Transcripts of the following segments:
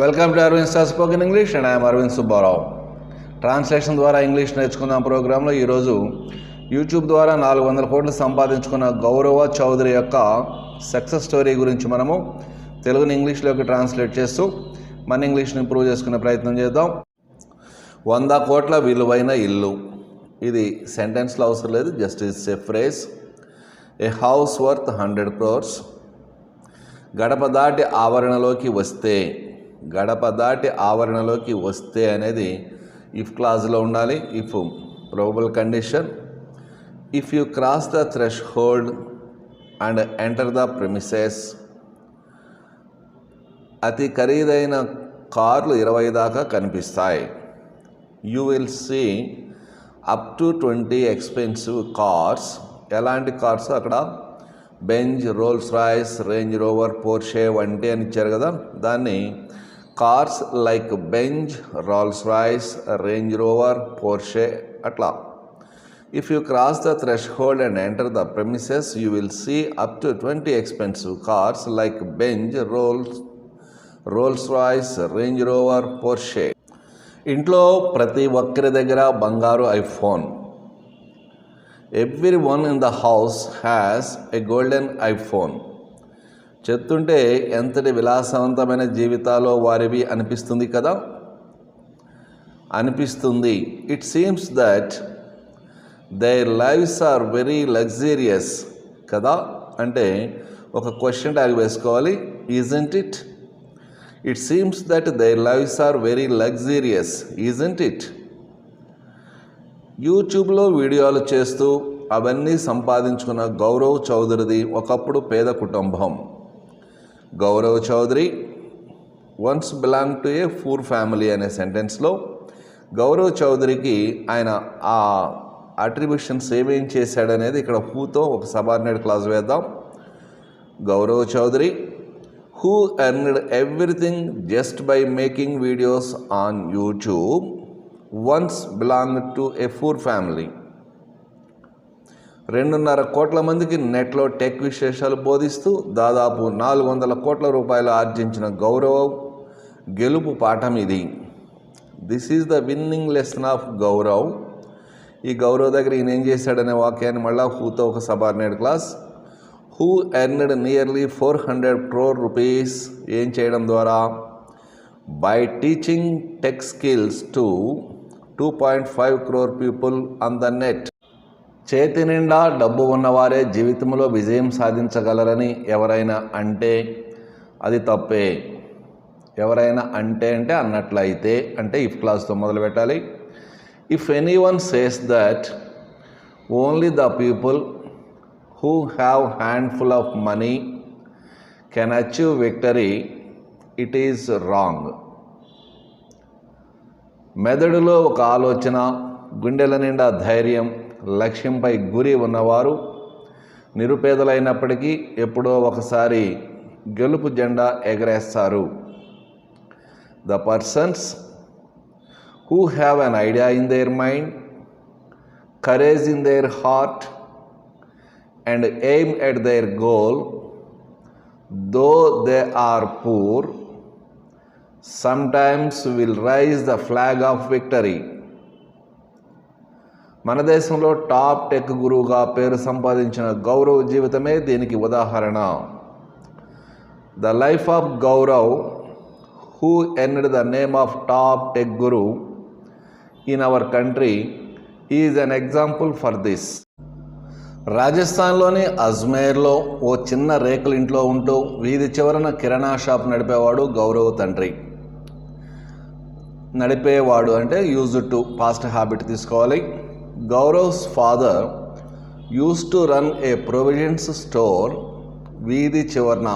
Welcome to Aravind star spoken English and I'm Aravind Subbarao translation ద్వారా English నేర్చుకుందాం ప్రోగ్రాంలో ఈరోజు యూట్యూబ్ ద్వారా నాలుగు వందల కోట్లు సంపాదించుకున్న గౌరవ చౌదరి యొక్క సక్సెస్ స్టోరీ గురించి మనము తెలుగుని ఇంగ్లీష్లోకి ట్రాన్స్లేట్ చేస్తూ మన ఇంగ్లీష్ని ఇంప్రూవ్ చేసుకునే ప్రయత్నం చేద్దాం. వంద కోట్ల విలువైన ఇల్లు. ఇది సెంటెన్స్లో అవసరం లేదు just is a phrase a house worth hundred crores గడప దాటి ఆవరణలోకి వస్తే గడప దాటి ఆవరణలోకి వస్తే అనేది ఇఫ్ క్లాజ్లో ఉండాలి if probable condition if you cross the threshold and enter the premises అతి ఖరీదైన కార్లు ఇరవై దాకా కనిపిస్తాయి. You will see up to twenty expensive cars ఎలాంటి కార్స్ అక్కడ Benz Rolls Royce Range Rover Porsche వంటి అని ఇచ్చారు కదా. దాన్ని cars like Benz Rolls Royce Range Rover Porsche అట్లా if you cross the threshold and enter the premises you will see up to twenty expensive cars like Benz Rolls Rolls Royce Range Rover Porsche ఇంట్లో ప్రతి ఒక్కరి దగ్గర బంగారు iPhone everyone in the house has a golden iPhone చెప్తుంటే ఎంతటి విలాసవంతమైన జీవితాలు వారివి అనిపిస్తుంది కదా? అనిపిస్తుంది. It seems that their lifes are very luxurious కదా? అంటే ఒక క్వశ్చన్ ట్యాగ్ వేసుకోవాలి. Isn't it it seems that their lifes are very luxurious isn't it యూట్యూబ్లో వీడియోలు చేస్తూ అవన్నీ సంపాదించుకున్న గౌరవ్ చౌదరిది ఒకప్పుడు పేద కుటుంబం. Gaurav Chaudhary once belong to a poor family అనే సెంటెన్స్లో గౌరవ్ చౌదరికి ఆయన ఆ అట్రిబ్యూషన్స్ ఏమేం చేశాడనేది ఇక్కడ హూతో ఒక సబార్డినేట్ క్లాస్ వేద్దాం. Gaurav Chaudhary who earned everything just by making videos on YouTube once belong to a poor family రెండున్నర కోట్ల మందికి నెట్లో టెక్ విశేషాలు బోధిస్తూ దాదాపు నాలుగు వందల కోట్ల రూపాయలు ఆర్జించిన గౌరవ్ గెలుపు పాఠం ఇది. This is the winning lesson of Gaurav ఈ గౌరవ్ దగ్గర ఈయన ఏం చేశాడనే వాక్యాన్ని మళ్ళా హూతో ఒక subordinate clause. Who earned nearly four hundred crore rupees ఏం చేయడం ద్వారా? By teaching tech skills to two point five crore people on the net చేతి నిండా డబ్బు ఉన్నవారే జీవితంలో విజయం సాధించగలరని ఎవరైనా అంటే అది తప్పే. ఎవరైనా అంటే అంటే అన్నట్లయితే అంటే ఇఫ్ క్లాస్తో మొదలు పెట్టాలి. If any one says that only the people who have handful of money can achieve victory it is wrong మెదడులో ఒక ఆలోచన గుండెల నిండా ధైర్యం లక్ష్యంపై గురి ఉన్నవారు నిరుపేదలైనప్పటికీ ఎప్పుడో ఒకసారి గెలుపు జెండా ఎగరేస్తారు. The persons who have an idea in their mind courage in their heart and aim at their goal though they are poor sometimes will raise the flag of victory మన దేశంలో టాప్ టెక్ గురువుగా పేరు సంపాదించిన గౌరవ్ జీవితమే దీనికి ఉదాహరణ. The life of Gaurav who earned the name of top tech guru in our country is an example for this. రాజస్థాన్లోని అజ్మేర్లో ఓ చిన్న రేకుల ఇంట్లో ఉంటూ వీధి చివరన కిరాణా షాప్ నడిపేవాడు గౌరవ్ తండ్రి. నడిపేవాడు అంటే యూజ్ టు పాస్ట్ హ్యాబిట్ తీసుకోవాలి. Gaurav's father used to run a provisions store వీధి చివరన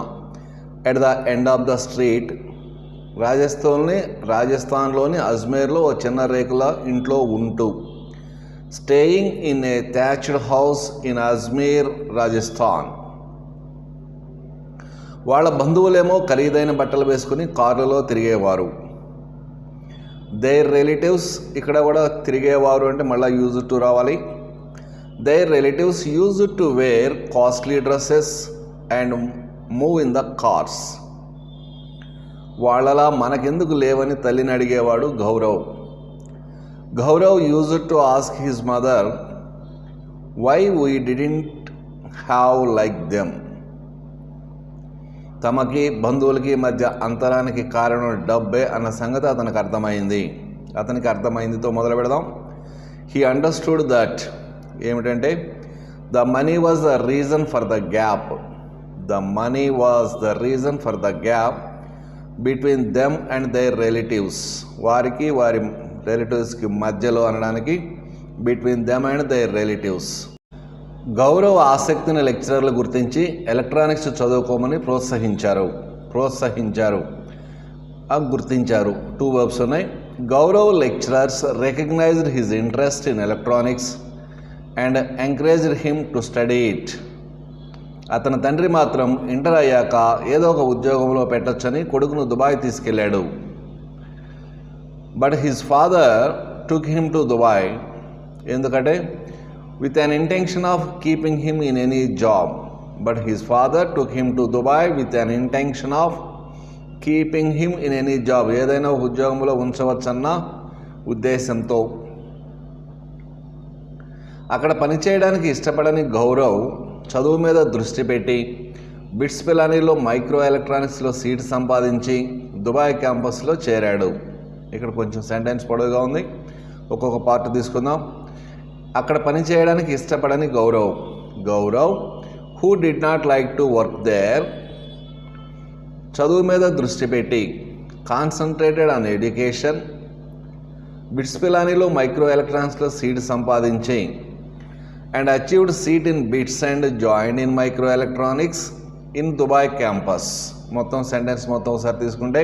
at the end of the street రాజస్థాన్లోని రాజస్థాన్లోని అజ్మేర్లో ఓ చిన్న రేకుల ఇంట్లో ఉంటూ staying in a thatched house in Ajmer Rajasthan. వాళ్ళ బంధువులేమో ఖరీదైన బట్టలు వేసుకుని కార్లలో తిరిగేవారు. దేర్ రిలేటివ్స్ ఇక్కడ కూడా తిరిగేవారు అంటే మళ్ళీ యూజ్ టు రావాలి. Their relatives use to wear costly dresses and move in the cars వాళ్ళలా మనకెందుకు లేవని తల్లిని అడిగేవాడు Gaurav. Gaurav use to ask his mother why we didn't have like them తమకి బంధువులకి మధ్య అంతరానికి కారణం డబ్బే అన్న సంగతి అతనికి అర్థమైంది. అతనికి అర్థమైందితో మొదలు పెడదాం. హీ అండర్స్టూడ్ దట్ ఏమిటంటే the money was the reason for the gap the money was the reason for the gap between them and their relatives వారికి వారి రిలేటివ్స్కి మధ్యలో అనడానికి between them and their relatives Gaurav ఆసక్తిని లెక్చరర్లు గుర్తించి ఎలక్ట్రానిక్స్ చదువుకోమని ప్రోత్సహించారు. ప్రోత్సహించారు. గుర్తించారు. టూ వర్బ్స్ ఉన్నాయి. Gaurav lecturers recognized his interest in electronics and encouraged him to study it అతని తండ్రి మాత్రం ఇంటర్ అయ్యాక ఏదో ఒక ఉద్యోగంలో పెట్టొచ్చని కొడుకును దుబాయ్ తీసుకెళ్ళాడు. But his father took him to Dubai ఎందుకంటే with an intention of keeping him in any job but his father took him to Dubai with an intention of keeping him in any job ఏదైనా ఒక ఉద్యోగంలో ఉంచవచ్చన్న ఉద్దేశంతో. అక్కడ పనిచేయడానికి ఇష్టపడని గౌరవ్ చదువు మీద దృష్టి పెట్టి బిట్స్ పిలానీలో మైక్రో ఎలక్ట్రానిక్స్లో సీట్ సంపాదించి దుబాయ్ క్యాంపస్లో చేరాడు. ఇక్కడ కొంచెం సెంటెన్స్ పొడవుగా ఉంది. ఒక్కొక్క పార్ట్ తీసుకుందాం. అక్కడ పని చేయడానికి ఇష్టపడని Gaurav. Gaurav who did not like to work there చదువు మీద దృష్టి పెట్టి కాన్సన్ట్రేటెడ్ ఆన్ ఎడ్యుకేషన్ బిట్స్ పిలానీలో మైక్రో ఎలక్ట్రానిక్స్లో సీట్ సంపాదించి and achieved seat in BITS and join in micro electronics in Dubai campus మొత్తం సెంటెన్స్ మొత్తం ఒకసారి తీసుకుంటే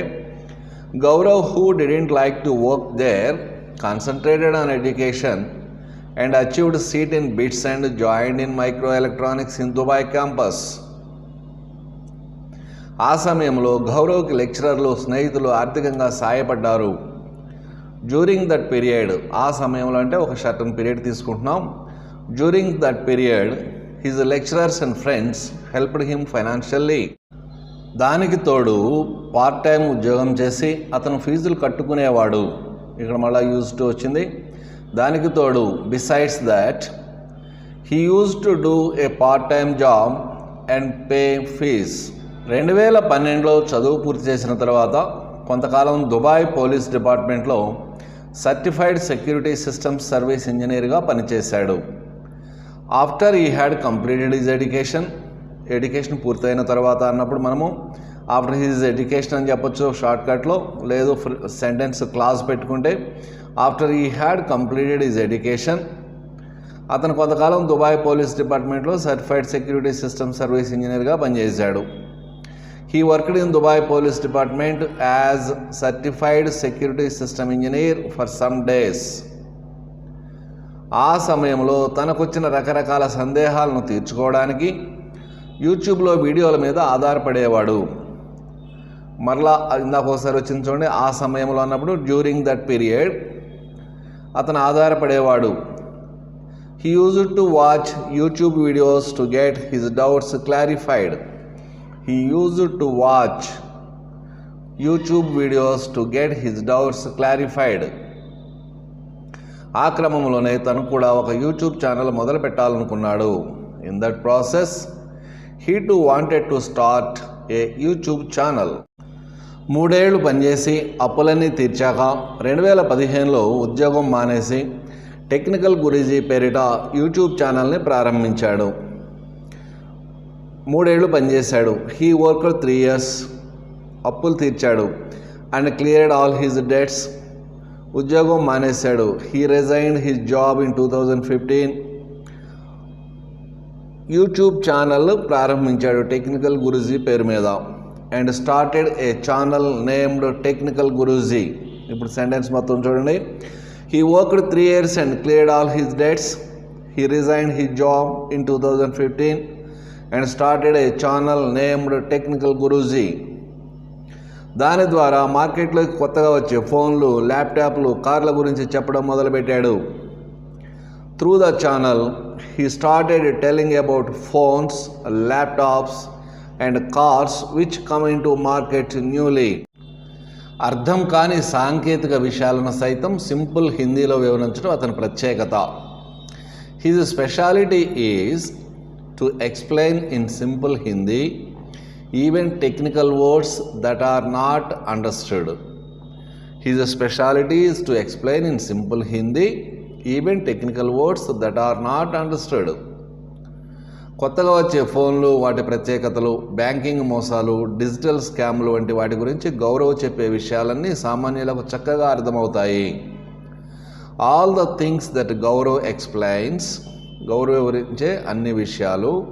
Gaurav who didn't like to work there concentrated on education and achieved seat in BITS and join in micro electronics in Dubai campus ఆ సమయంలో గౌరవ్కి లెక్చరర్లు స్నేహితులు ఆర్థికంగా సాయపడ్డారు. డ్యూరింగ్ దట్ పీరియడ్ ఆ సమయంలో అంటే ఒక షర్టన్ పీరియడ్ తీసుకుంటున్నాం. During that period his lecturers and friends helped him financially దానికి తోడు పార్ట్ టైం ఉద్యోగం చేసి అతను ఫీజులు కట్టుకునేవాడు. ఇక్కడ మళ్ళీ యూజ్ టు వచ్చింది. దానికి తోడు besides that he use to do a part time job and pay fees రెండు వేల పన్నెండులో చదువు పూర్తి చేసిన తర్వాత కొంతకాలం దుబాయ్ పోలీస్ డిపార్ట్మెంట్లో సర్టిఫైడ్ సెక్యూరిటీ సిస్టమ్స్ సర్వీస్ ఇంజనీర్గా పనిచేశాడు. After he had completed his education education పూర్తయిన తర్వాత అన్నప్పుడు మనము ఆఫ్టర్ హిజ్ ఎడ్యుకేషన్ అని చెప్పొచ్చు షార్ట్కట్లో లేదు సెంటెన్స్ క్లాస్ పెట్టుకుంటే after he had completed his education అతను కొంతకాలం దుబాయ్ పోలీస్ డిపార్ట్మెంట్లో సర్టిఫైడ్ సెక్యూరిటీ సిస్టమ్ సర్వీస్ ఇంజనీర్గా పనిచేశాడు. He worked in Dubai police department as certified security system engineer for some days ఆ సమయంలో తనకొచ్చిన రకరకాల సందేహాలను తీర్చుకోవడానికి యూట్యూబ్లో వీడియోల మీద ఆధారపడేవాడు. మరలా ఇందాక ఒకసారి వచ్చింది చూడండి ఆ సమయంలో అన్నప్పుడు డ్యూరింగ్ దట్ పీరియడ్ అతను ఆధారపడేవాడు. He use to watch YouTube videos to get his doubts clarified he use to watch YouTube videos to get his doubts clarified ఆ క్రమంలోనే తను కూడా ఒక యూట్యూబ్ ఛానల్ మొదలు పెట్టాలనుకున్నాడు. In that process he to wanted to start a YouTube channel మూడేళ్ళు పనిచేసి అప్పులన్నీ తీర్చాక రెండు వేల పదిహేనులో ఉద్యోగం మానేసి టెక్నికల్ గురీజీ పేరిట యూట్యూబ్ ఛానల్ని ప్రారంభించాడు. మూడేళ్ళు పనిచేశాడు. He work three years. అప్పులు తీర్చాడు. And cleared all his debts. ఉద్యోగం మానేశాడు. He resigned his job in two thousand fifteen. YouTube channel ప్రారంభించాడు టెక్నికల్ గురూజీ పేరు మీద. And started a channel named Technical Guruji. ఇప్పుడు సెంటెన్స్ మొత్తం చూడండి. He worked three years and cleared all his debts he resign his job in two thousand fifteen and started a channel named Technical Guruji దాని ద్వారా మార్కెట్లోకి కొత్తగా వచ్చే ఫోన్లు ల్యాప్టాప్లు కార్ల గురించి చెప్పడం మొదలుపెట్టాడు. Through the channel he started telling about phones laptops and cars which come in to market newly. అర్థం కాని సాంకేతిక విషయాలను సైతం సింపుల్ హిందీలో వివరించడం అతని ప్రత్యేకత. His speciality is to explain in simple Hindi even technical words that are not understood his speciality is to explain in simple Hindi even technical words that are not understood కొత్తగా వచ్చే ఫోన్లు వాటి ప్రత్యేకతలు banking మోసాలు digital స్కామ్లు వంటి వాటి గురించి గౌరవ్ చెప్పే విషయాలన్నీ సామాన్యులకు చక్కగా అర్థమవుతాయి. All the things that Gaurav explains Gaurav వివరించే అన్ని విషయాలు.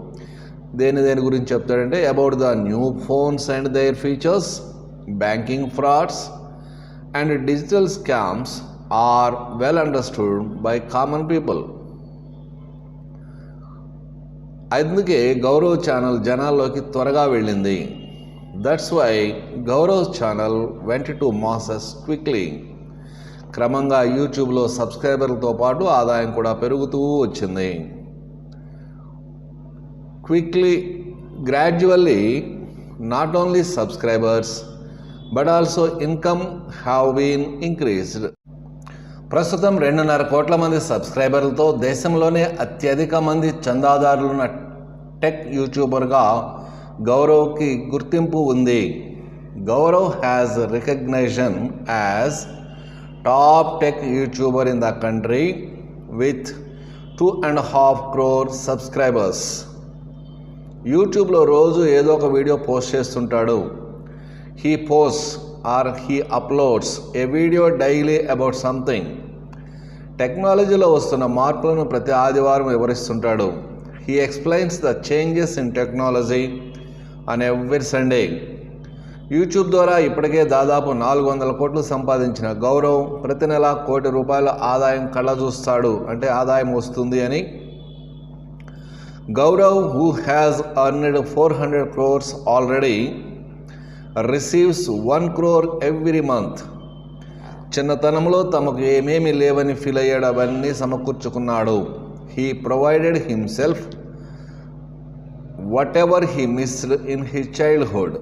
దేని దేని గురించి చెప్తాడంటే about the new phones and their features banking frauds and digital scams are well understood by common people అందుకే గౌరవ్ ఛానల్ జనాల్లోకి త్వరగా వెళ్ళింది. That's why Gaurav channel went to masses quickly క్రమంగా యూట్యూబ్లో సబ్స్క్రైబర్లతో పాటు ఆదాయం కూడా పెరుగుతూ వచ్చింది. Quickly gradually not only subscribers but also income have been increased ప్రస్తుతం రెండున్నర కోట్ల మంది సబ్స్క్రైబర్లతో దేశంలోనే అత్యధిక మంది చందాదారులున్న టెక్ యూట్యూబర్గా గౌరవ్కి గుర్తింపు ఉంది. Gaurav has recognition as top tech YouTuber in the country with two and half crore subscribers యూట్యూబ్లో రోజు ఏదో ఒక వీడియో పోస్ట్ చేస్తుంటాడు. He post or he uploads a video daily about something. టెక్నాలజీలో వస్తున్న మార్పులను ప్రతి ఆదివారం వివరిస్తుంటాడు. He explains the changes in technology on every Sunday. YouTube ద్వారా ఇప్పటికే దాదాపు నాలుగు వందల కోట్లు సంపాదించిన గౌరవ్ ప్రతి నెల కోటి రూపాయల ఆదాయం కళ్ళ చూస్తాడు అంటే ఆదాయం వస్తుంది అని. Gaurav who has earned four hundred crores already receives one crore every month చిన్నతనంలో తమకు ఏమేమి లేవని ఫీల్ అయ్యాడు అవన్నీ సమకూర్చుకున్నాడు. He provided himself whatever he missed in he childhood